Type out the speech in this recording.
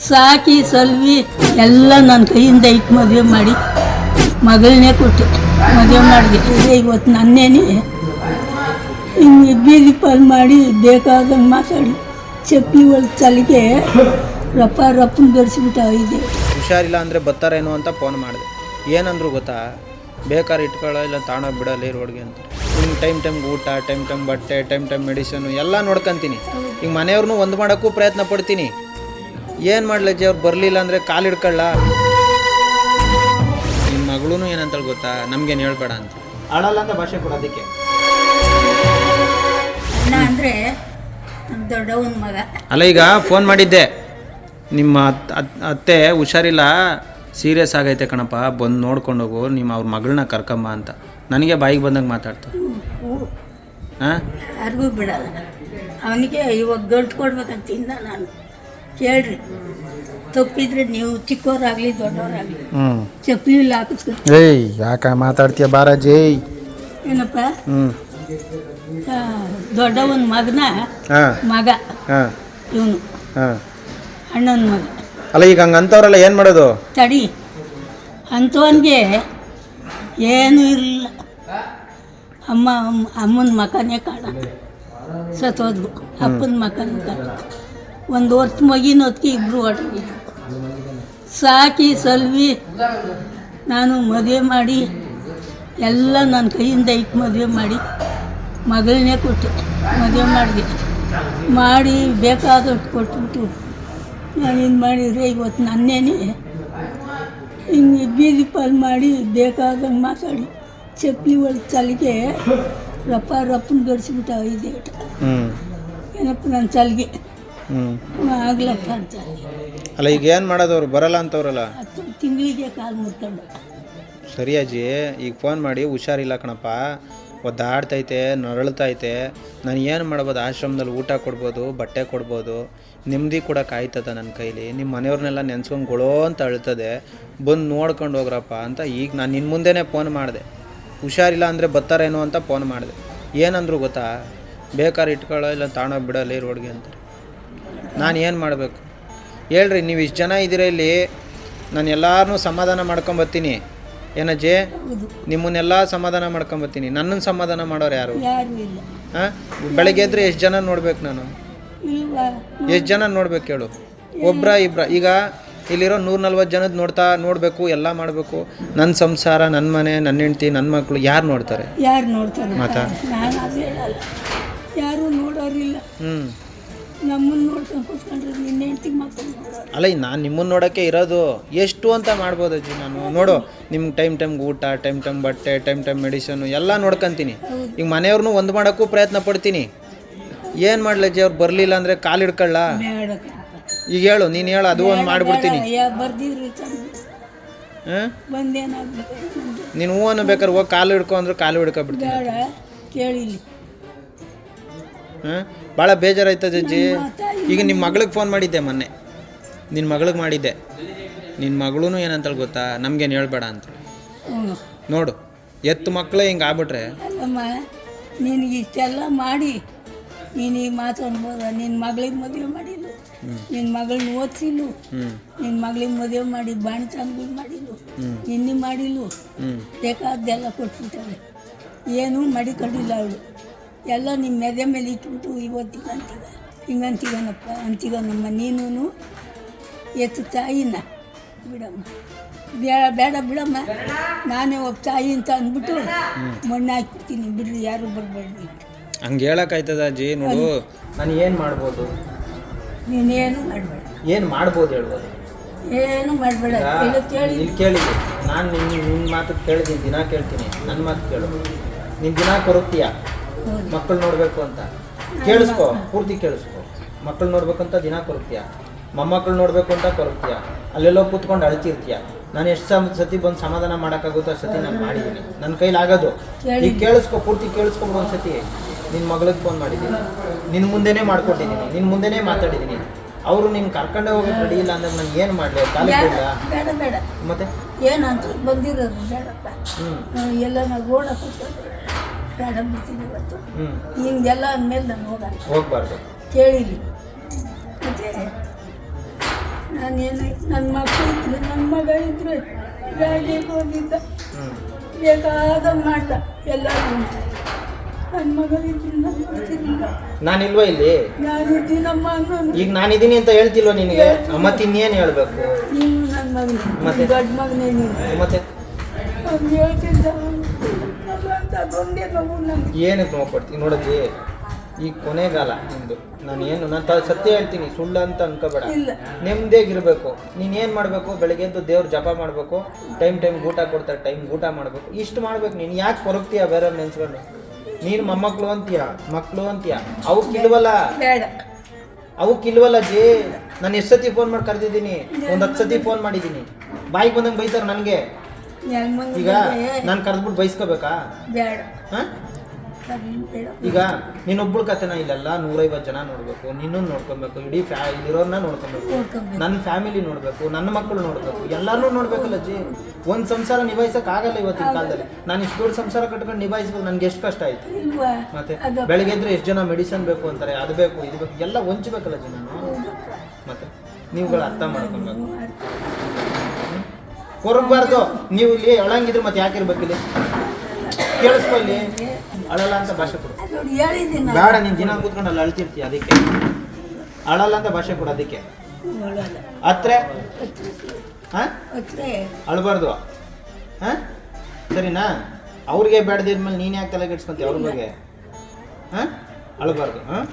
ಸಾಕಿ ಸಲ್ವಿ ಎಲ್ಲ ನನ್ನ ಕೈಯಿಂದ ಇಟ್ಟು ಮದುವೆ ಮಾಡಿ ಮಗಳನ್ನೇ ಕೊಟ್ಟೆ ಮದುವೆ ಮಾಡಿದೆ. ಇವತ್ತು ನನ್ನೇನೆ ಹಿಂಗೆ ಬೀದಿ ಪಾಲ್ ಮಾಡಿ ಬೇಕಾದಂಗೆ ಮಾತಾಡಿ. ಚಪ್ಪಲಿ ಒಳ ಚಲಿಗೆ ರಪ್ಪ ರಪ್ಪನ ಬೆರೆಸಿಬಿಟ್ಟ ಇದೆ ಹುಷಾರಿಲ್ಲ ಅಂದರೆ ಬರ್ತಾರೇನೋ ಅಂತ ಫೋನ್ ಮಾಡಿದೆ. ಏನಂದ್ರು ಗೊತ್ತಾ? ಬೇಕಾದ್ರೆ ಇಟ್ಕೊಳ್ಳೋ ಇಲ್ಲ ತಾಣ ಬಿಡೋಲ್ಲ ರೋಡ್ಗೆ ಅಂತ. ಹಿಂಗೆ ಟೈಮ್ ಟೈಮ್ಗೆ ಊಟ ಟೈಮ್ ಟೈಮ್ ಬಟ್ಟೆ ಟೈಮ್ ಟೈಮ್ ಮೆಡಿಸನು ಎಲ್ಲ ನೋಡ್ಕೊಂತೀನಿ. ಹಿಂಗೆ ಮನೆಯವ್ರನ್ನೂ ಒಂದು ಮಾಡೋಕ್ಕೂ ಪ್ರಯತ್ನ ಪಡ್ತೀನಿ. ಏನು ಮಾಡ್ಲಜ್ಜಿ ಅವ್ರು ಬರಲಿಲ್ಲ ಅಂದರೆ ಕಾಲು ಹಿಡ್ಕೊಳ್ಳ? ನಿಮ್ಮ ಮಗಳೂ ಏನಂತೇಳಿ ಗೊತ್ತಾ? ನಮ್ಗೇನು ಹೇಳ್ಬೇಡ ಅಂತ. ಆಡಲ್ಲ ಅಂತ ಭಾಷೆ ಕೊಡೋದಕ್ಕೆ ಅಣ್ಣ ಅಂದರೆ ದೊಡ್ಡವನ ಮಗ. ಅಲ್ಲ ಈಗ ಫೋನ್ ಮಾಡಿದ್ದೆ. ನಿಮ್ಮ ಅತ್- ಅತ್- ಅತ್ತೆ ಹುಷಾರಿಲ್ಲ. ಸೀರಿಯಸ್ ಆಗೈತೆ ಕಣಪ್ಪ ಬಂದು ನೋಡ್ಕೊಂಡು ಹೋಗು ನಿಮ್ಮ ಅವ್ರ ಮಗಳನ್ನ ಕರ್ಕಂಬ ಅಂತ. ನನಗೆ ಬಾಯಿಗೆ ಬಂದಂಗೆ ಮಾತಾಡ್ತು. ಹಾಂ ಯಾರಿಗೂ ಬಿಡಲ್ಲ. ಅವನಿಗೆ ಇವಾಗ ಗಂಟು ಕೊಡ್ಬೇಕಂತಿಂದ ನಾನು. ಕೇಳ್ರಿ. ತಪ್ಪಿದ್ರೆ ನೀವು ಚಿಕ್ಕವರಾಗಲಿ ದೊಡ್ಡವರಾಗ್ಲಿ. ಹ್ಞೂ ಚಪ್ಪಲಿ ಹಾಕಿಸ್ಕೊಂಡು ಏಯ್ ಯಾಕ ಮಾತಾಡ್ತೀಯ ಬಾರಾಜಿ? ಏನಪ್ಪ? ಹ್ಞೂ ಆ, ದೊಡ್ಡವನ ಮಗನ ಹಾಂ. ಮಗ. ಹಾಂ. ಇವನು. ಹಾಂ. ಅಣ್ಣನ ಮಗ. ಅಲ್ಲ ಈಗ ಹಂಗೆ ಅಂತವ್ರಲ್ಲ ಏನು ಮಾಡೋದು? ತಡಿ. ಅಂಥವನಿಗೆ ಏನೂ ಇರಲಿಲ್ಲ ಅಮ್ಮ ಅಮ್ಮ ಅಮ್ಮನ ಮಕನೇ ಕಾಣ. ಸತ್ತೋದ್ವು ಅಪ್ಪನ ಮಕನ ಕಾಣ. ಒಂದು ವರ್ಷ ಮಗಿನ ಹೊತ್ತಿಗೆ ಇಬ್ಬರು ಹೊರಟಿದ್ರು ಸಾಕಿ ಸಲ್ವಿ. ನಾನು ಮದುವೆ ಮಾಡಿ ಎಲ್ಲ ನನ್ನ ಕೈಯಿಂದ ಇಟ್ಟು ಮದುವೆ ಮಾಡಿ ಮಗಳನ್ನೇ ಕೊಟ್ಟೆ ಮದುವೆ ಮಾಡಿದೆ. ಮಾಡಿ ಬೇಕಾದಷ್ಟು ಕೊಟ್ಬಿಟ್ಟು ನಾನೇನು ಮಾಡಿದರೆ ಇವತ್ತು ನನ್ನೇನೆ. ಹಿಂಗೆ ಬೀದಿ ಪಾಲು ಮಾಡಿ ಬೇಕಾದಂಗೆ ಮಾತಾಡಿ. ಚಪ್ಪಲಿ ಒಳಗೆ ಚಲಿಗೆ ರಪ್ಪ ರಪ್ಪನ ಗಡಿಸ್ಬಿಟ್ಟ ಇದೇಟ ಏನಪ್ಪ ನನ್ನ ಚಲಿಗೆ? ಆಗ್ಲಪ್ಪ ಅಂತ. ಅಲ್ಲ ಈಗ ಏನು ಮಾಡೋದು ಅವ್ರು ಬರಲ್ಲ ಅಂತವ್ರಲ್ಲ? ಹತ್ತು ತಿಂಗಳಿಗೆ ಕಾಲು ಮುರ್ಕೊಂಡು. ಸರಿ ಅಜ್ಜಿ ಈಗ ಫೋನ್ ಮಾಡಿ ಹುಷಾರಿಲ್ಲ ಕಣಪ್ಪ. ಒದ್ದಾಡ್ತೈತೆ ನರಳ್ತೈತೆ. ನಾನು ಏನು ಮಾಡ್ಬೋದು? ಆಶ್ರಮದಲ್ಲಿ ಊಟ ಕೊಡ್ಬೋದು ಬಟ್ಟೆ ಕೊಡ್ಬೋದು. ನೆಮ್ಮದಿ ಕೂಡ ಕಾಯ್ತದ ನನ್ನ ಕೈಲಿ. ನಿಮ್ಮ ಮನೆಯವ್ರನ್ನೆಲ್ಲ ನೆನ್ಸ್ಕೊಂಡು ಗೊಳೋ ಅಂತ ಅಳ್ತದೆ. ಬಂದು ನೋಡ್ಕೊಂಡು ಹೋಗ್ರಪ್ಪ ಅಂತ ಈಗ ನಾನು ನಿನ್ನ ಮುಂದೆನೇ ಫೋನ್ ಮಾಡಿದೆ. ಹುಷಾರಿಲ್ಲ ಅಂದರೆ ಬರ್ತಾರೇನೋ ಅಂತ ಫೋನ್ ಮಾಡಿದೆ. ಏನಂದ್ರು ಗೊತ್ತಾ? ಬೇಕಾದ್ರೆ ಇಟ್ಕೊಳ್ಳೋ ಇಲ್ಲ ತಾಣ ಬಿಡಲ್ಲ ರೋಡ್ಗೆ ಅಂತ. ನಾನು ಏನು ಮಾಡಬೇಕು? ಹೇಳ್ರಿ ನೀವು ಇಷ್ಟು ಜನ ಇದ್ದೀರ ಇಲ್ಲಿ ನಾನು ಎಲ್ಲರನ್ನೂ ಸಮಾಧಾನ ಮಾಡ್ಕೊಂಬತ್ತೀನಿ ಏನಜ್ಜಿ? ನಿಮ್ಮನ್ನೆಲ್ಲ ಸಮಾಧಾನ ಮಾಡ್ಕೊಂಬತ್ತೀನಿ ನನ್ನನ್ನು ಸಮಾಧಾನ ಮಾಡೋರು ಯಾರು? ಹಾಂ? ಬೆಳಗ್ಗೆ ಎದ್ರೆ ಎಷ್ಟು ಜನ ನೋಡ್ಬೇಕು ನಾನು? ಎಷ್ಟು ಜನ ನೋಡ್ಬೇಕು ಹೇಳು? ಒಬ್ರ ಇಬ್ರ. ಈಗ ಇಲ್ಲಿರೋ ನೂರ ನಲ್ವತ್ತು ಜನದ ನೋಡ್ತಾ ನೋಡಬೇಕು ಎಲ್ಲ ಮಾಡಬೇಕು. ನನ್ನ ಸಂಸಾರ ನನ್ನ ಮನೆ ನನ್ನ ಹೆಂಡ್ತಿ ನನ್ನ ಮಕ್ಕಳು ಯಾರು ನೋಡ್ತಾರೆ? ಯಾರು ನೋಡ್ತಾರೆ? ಮಾತಾ? ಯಾರೂ ನೋಡೋರಿಲ್ಲ ಹ್ಞೂ ನಮ್ಮನ್ನು ನೋಡ್ಕೊಂಡು ಕೂತ್ಕೊಂಡ್ರೆ ನಿನ್ನ ಹೆಂಡ್ತಿಗೆ ಮಕ್ಕಳು ನೋಡೋರು ಅಲ್ಲ ನಾನು ನಿಮ್ಮನ್ನು ನೋಡೋಕ್ಕೆ ಇರೋದು ಎಷ್ಟು ಅಂತ ಮಾಡ್ಬೋದು ಅಜ್ಜಿ ನಾನು. ನೋಡು ನಿಮ್ಗೆ ಟೈಮ್ ಟೈಮ್ಗೆ ಊಟ ಟೈಮ್ ಟೈಮ್ ಬಟ್ಟೆ ಟೈಮ್ ಟೈಮ್ ಮೆಡಿಸನು ಎಲ್ಲ ನೋಡ್ಕೊಂತೀನಿ. ಈಗ ಮನೆಯವ್ರನ್ನೂ ಒಂದು ಮಾಡೋಕ್ಕೂ ಪ್ರಯತ್ನ ಪಡ್ತೀನಿ. ಏನು ಮಾಡ್ಲಜ್ಜಿ ಅವ್ರು ಬರಲಿಲ್ಲ ಅಂದರೆ ಕಾಲು ಹಿಡ್ಕೊಳ್ಳ? ಈಗ ಹೇಳು ನೀನು ಹೇಳು ಅದು ಒಂದು ಮಾಡಿಬಿಡ್ತೀನಿ. ಬರ್ದಿದ್ರಿ ಹಾಂ? ಬಂದೇನಾಗ್ಬೇಕು ನೀನು ಹೂವನ್ನು ಬೇಕಾದ್ರೆ ಹೋಗಿ ಕಾಲು ಹಿಡ್ಕೊ ಅಂದ್ರೆ ಕಾಲು ಹಿಡ್ಕೊಬಿಡ್ತೀನಿ. ಹಾಂ? ಭಾಳ ಬೇಜಾರಾಯ್ತದೆ ಅಜ್ಜಿ ಈಗ ನಿಮ್ಮ ಮಗಳಿಗೆ ಫೋನ್ ಮಾಡಿದ್ದೆ ಮೊನ್ನೆ. ನಿನ್ನ ಮಗಳಿಗೆ ಮಾಡಿದ್ದೆ. ನಿನ್ನ ಮಗಳೂ ಏನಂತೇಳಿ ಗೊತ್ತಾ? ನಮಗೇನು ಹೇಳ್ಬೇಡ ಅಂತ. ನೋಡು ಎತ್ತು ಮಕ್ಕಳೇ ಹಿಂಗೆ ಆಗ್ಬಿಟ್ರೆ. ಅಮ್ಮ ನಿನಗೆ ಇಷ್ಟೆಲ್ಲ ಮಾಡಿ ನೀನು ಈಗ ಮಾತಾಡ್ಬೋದ ನಿನ್ನ ಮಗಳಿಗೆ ಮದುವೆ ಮಾಡಿದ್ದು. ನಿನ್ನ ಮಗಳನ್ನ ಓದ್ಸಿಲ್ಲು ನಿನ್ನ ಮಗಳಿಗೆ ಮದುವೆ ಮಾಡಿ ಬಾಣಿ ಮಾಡಿಲ್ಲ ಮಾಡಿದ್ದು. ನಿನ್ನೆ ಮಾಡಿಲ್ಲು ಬೇಕಾದ್ದೆಲ್ಲ ಕೊಟ್ಬಿಟ್ಟಾರೆ. ಏನೂ ಮಡಿಕೊಂಡಿಲ್ಲ ಅವಳು. ಎಲ್ಲ ನಿಮ್ಮ ಮೆದೆ ಮೇಲೆ ಇಟ್ಬಿಟ್ಟು ಇವತ್ತಿಗೆ ಅಂತೀಗ ಹಿಂಗಂತೀಗನಪ್ಪ ಅಂತೀಗನಮ್ಮ ನೀನು ಎತ್ತು ತಾಯಿನ ಬಿಡಮ್ಮ. ಬೇಡ ಬೇಡ ಬಿಡಮ್ಮ. ನಾನೇ ಒಬ್ಬ ತಾಯಿ ಅಂತ ಅಂದ್ಬಿಟ್ಟು ಮಣ್ಣು ಹಾಕ್ಬಿಡ್ತೀನಿ ಬಿಡ್ರಿ ಯಾರು ಬರಬೇಡ್ರಿ ಹಂಗೆ ಹೇಳಕ್ಕಾಯ್ತದ ಅಜ್ಜಿ? ನೋಡು ನಾನು ಏನು ಮಾಡ್ಬೋದು? ನೀನೇನು ಮಾಡಬೇಡ. ಏನು ಮಾಡ್ಬೋದು ಹೇಳ್ಬೋದು? ಏನು ಮಾಡಬೇಡ. ಹೇಳು ಕೇಳಿ. ಇಲ್ಲಿ ಕೇಳಿ. ನಾನು ನಿನ್ನ ನಿನ್ನ ಮಾತು ಕೇಳಿದ್ದೀನಿ ದಿನ ಕೇಳ್ತೀನಿ. ನನ್ನ ಮಾತು ಕೇಳು. ನೀನು ದಿನ ಕೊರಗ್ತೀಯ ಹೌದು ಮಕ್ಕಳು ನೋಡಬೇಕು ಅಂತ. ಕೇಳಿಸ್ಕೊ ಪೂರ್ತಿ ಕೇಳಿಸ್ಕೊ. ಮಕ್ಕಳು ನೋಡ್ಬೇಕಂತ ದಿನ ಕೊರತೀಯ ಮೊಮ್ಮಕ್ಕಳು ನೋಡಬೇಕು ಅಂತ ಕೊರತೀಯ ಅಲ್ಲೆಲ್ಲೋ ಕೂತ್ಕೊಂಡು ಅಳ್ತಿರ್ತೀಯ? ನಾನು ಎಷ್ಟು ಸಮ ಸತಿ ಬಂದು ಸಮಾಧಾನ ಮಾಡೋಕ್ಕಾಗುತ್ತೋ ಸತಿ ನಾನು ಮಾಡಿದ್ದೀನಿ ನನ್ನ ಕೈಲಿ ಆಗೋದು. ಈಗ ಕೇಳಿಸ್ಕೊ ಪೂರ್ತಿ ಕೇಳಿಸ್ಕೊಂಡು ಒಂದು ಸತಿ ನಿನ್ನ ಮಗಳಿಗೆ ಫೋನ್ ಮಾಡಿದ್ದೀನಿ ನಿನ್ನ ಮುಂದೆನೇ ಮಾಡ್ಕೊಟ್ಟಿದ್ದೀನಿ ನಿನ್ನ ಮುಂದೆನೇ ಮಾತಾಡಿದ್ದೀನಿ ಅವರು ನಿಮ್ಗೆ ಕರ್ಕೊಂಡೇ ಹೋಗಿ ರೆಡಿ ಇಲ್ಲ ಅಂದ್ರೆ ನಾನು ಏನು ಮಾಡಲಿ? ಕಾಲೇಜ್ ಬೇಡ ಬೇಡ ಮತ್ತೆ? ಏನಂತ ಬಂದಿರೋದು ಬೇಡಪ್ಪ. ಹ್ಞೂ ಎಲ್ಲ ನಾವು ಗೋಡ ಬಿಡ್ತೀನಿ ಇವತ್ತು. ಹಿಂಗೆಲ್ಲ ಅಂದಮೇಲೆ ನಾನು ಹೋಗಲ್ಲ. ಹೋಗ್ಬಾರ್ದು. ಕೇಳಿಲಿ ಮತ್ತೆ ನಾನೇನು ನನ್ನ ಮಕ್ಕಳು ಇದ್ರು ನನ್ನ ಮಗ ಇದ್ರು ಗಾಡಿಗೆ ಹೋಗಿದ್ದ. ಬೇಕಾದ ಮಾಡ್ದ ಎಲ್ಲರೂ ನನ್ನ ಮಗ ಇದ್ರೆ ನಾನಿಲ್ವಾ ಇಲ್ಲಿ? ನಾನು ಇದ್ದೀನಮ್ಮ ಅನ್ನೋನು. ಈಗ ನಾನಿದ್ದೀನಿ ಅಂತ ಹೇಳ್ತಿಲ್ವ ನಿನಗೆ? ಮತ್ತೆ ಇನ್ನೇನು ಹೇಳ್ಬೇಕು? ನೀನು ನನ್ನ ಮಗನೇ. ಮತ್ತೆ? ದೊಡ್ಡ ಮಗನೇ ನೀನು. ಮತ್ತೆ? ಅವ್ನು ಹೇಳ್ತಿದ್ದ ಏನಕ್ಕೆ ನೋವು ಕೊಡ್ತೀನಿ ನೋಡಜ್ಜಿ ಈ ಕೊನೆಗಾಲ ನಿಂದು. ನಾನು ಏನು ನಾನು ತ ಸತ್ಯ ಹೇಳ್ತೀನಿ ಸುಳ್ಳು ಅಂತ ಅನ್ಕೋಬೇಡ. ನೆಮ್ಮದಿಯಾಗಿರ್ಬೇಕು ನೀನು ಏನು ಮಾಡಬೇಕು? ಬೆಳಗ್ಗೆ ಎದ್ದು ದೇವ್ರ ಜಪ ಮಾಡಬೇಕು. ಟೈಮ್ ಟೈಮ್ ಊಟ ಕೊಡ್ತಾರೆ ಟೈಮ್ ಊಟ ಮಾಡಬೇಕು. ಇಷ್ಟು ಮಾಡ್ಬೇಕು ನೀನು. ಯಾಕೆ ಕೊರಗ್ತೀಯ ಬೇರೆ ನೆನ್ಸ್ಕೊಂಡು? ನೀನು ಮೊಮ್ಮಕ್ಳು ಅಂತೀಯ? ಮಕ್ಕಳು ಅಂತೀಯ? ಅವಕ್ಕೆ ಇಲ್ವಲ್ಲ? ಬೇಡ. ಅವಕ್ಕೆ ಇಲ್ವಲ್ಲ ಜಿ ನಾನು ಎಷ್ಟು ಸತಿ ಫೋನ್ ಮಾಡಿ ಕರೆದಿದ್ದೀನಿ. ಒಂದು ಹತ್ತು ಸತಿ ಫೋನ್ ಮಾಡಿದ್ದೀನಿ. ಬಾಯಿಗೆ ಬಂದಂಗೆ ಬೈತಾರೆ ನನಗೆ. ಈಗ ನಾನು ಕರೆದ್ಬಿಟ್ಟು ಬೈಸ್ಕೋಬೇಕಾ? ಬೇಡ. ಹಾಂ? ಬೇಡ. ಈಗ ನೀನೊಬ್ಬಳ ಕತೆನ ಇಲ್ಲೆಲ್ಲ ನೂರೈವತ್ತು ಜನ ನೋಡಬೇಕು ನಿನ್ನೂ ನೋಡ್ಕೊಬೇಕು ಇಡೀ ಫ್ಯಾ ಇರೋರನ್ನ ನೋಡ್ಕೊಬೇಕು ನನ್ನ ಫ್ಯಾಮಿಲಿ ನೋಡಬೇಕು ನನ್ನ ಮಕ್ಕಳು ನೋಡಬೇಕು ಎಲ್ಲರೂ ನೋಡ್ಬೇಕಲ್ಲ ಅಜ್ಜಿ. ಒಂದು ಸಂಸಾರ ನಿಭಾಯಿಸಕ್ ಆಗಲ್ಲ ಇವತ್ತಿನ ಕಾಲದಲ್ಲಿ. ನಾನು ಇಷ್ಟು ದೊಡ್ಡ ಸಂಸಾರ ಕಟ್ಕೊಂಡು ನಿಭಾಯಿಸ್ಬೇಕು ನನಗೆ ಎಷ್ಟು ಕಷ್ಟ ಆಯ್ತು. ಮತ್ತೆ ಬೆಳಗ್ಗೆ ಎದ್ರೆ ಎಷ್ಟು ಜನ ಮೆಡಿಸನ್ ಬೇಕು ಅಂತಾರೆ ಅದು ಬೇಕು ಇದು ಬೇಕು ಎಲ್ಲ ಹೊಂಚ್ಬೇಕಲ್ಲ ಜಿ ನಾನು. ಮತ್ತೆ ನೀವುಗಳು ಅರ್ಥ ಮಾಡ್ಕೊಬೇಕು. ಕೊರಗಬಾರ್ದು. ನೀವು ಇಲ್ಲಿ ಅಳಂಗಿದ್ರೆ ಮತ್ತೆ ಯಾಕೆ ಇಲ್ಲಿ ಕೇಳಿಸ್ಕೊಳ್ಳಿ ಇಲ್ಲಿ. ಅಳಲ್ಲ ಅಂತ ಭಾಷೆ ಕೊಡು. ಬೇಡ ನೀನು ದಿನ ಕೂತ್ಕೊಂಡು ಅಲ್ಲಿ ಅಳ್ತಿರ್ತೀಯ ಅದಕ್ಕೆ. ಅಳಲ್ಲ ಅಂತ ಭಾಷೆ ಕೊಡು ಅದಕ್ಕೆ. ಹತ್ರೆ? ಅಳಬಾರ್ದು. ಹಾಂ? ಸರಿನಾ? ಅವ್ರಿಗೆ ಬೇಡದಿದ್ಮೇಲೆ ನೀನು ಯಾಕೆ ತಲೆ ಕೆಡ್ಸ್ಕೊಂತೀಯ ಅವ್ರ ಬಗ್ಗೆ? ಹಾಂ? ಅಳಬಾರ್ದು ಹಾಂ?